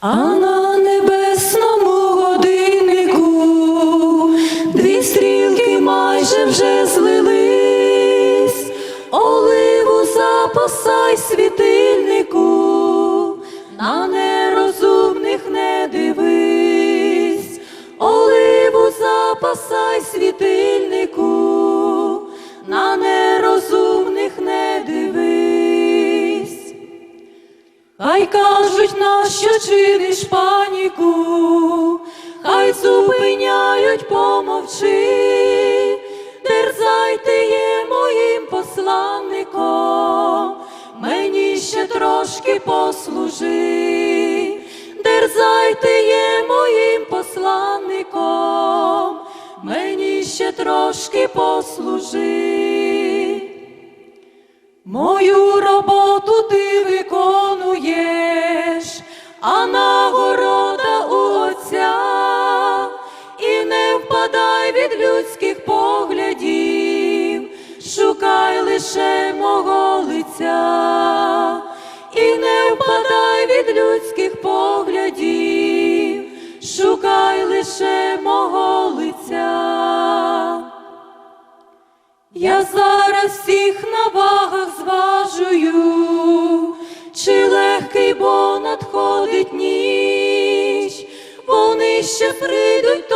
А на небесному годиннику дві стрілки майже вже злились, оливу запасай світильнику, на нерозумних не дивись, оливу запасай Хай кажуть, нащо чиниш паніку, хай зупиняють, помовчи, дерзайте є моїм посланником, мені ще трошки послужи, дерзайте є моїм посланником, мені ще трошки послужи. Мою лише мого лиця, і не впадай від людських поглядів, шукай лише мого лиця. Я зараз всіх на вагах зважую, чи легкий, бо надходить ніч, вони ще прийдуть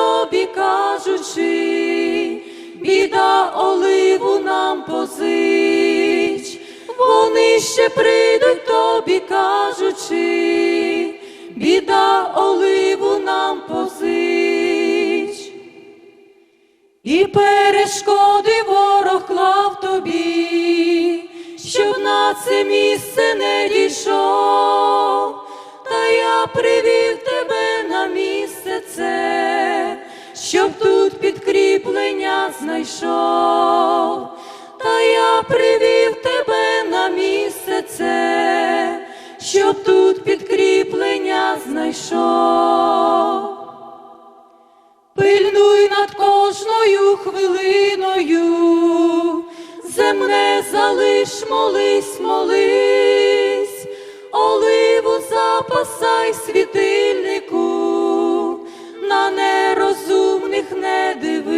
ще прийдуть тобі, кажучи, біда оливу нам позич. І перешкоди ворог клав тобі, щоб на це місце не дійшов, та я привів тебе на місце це, щоб тут підкріплення знайшов, та я привів щоб тут підкріплення знайшов. Пильнуй над кожною хвилиною, земне залиш, молись, молись, оливу запасай світильнику, на нерозумних не дивись.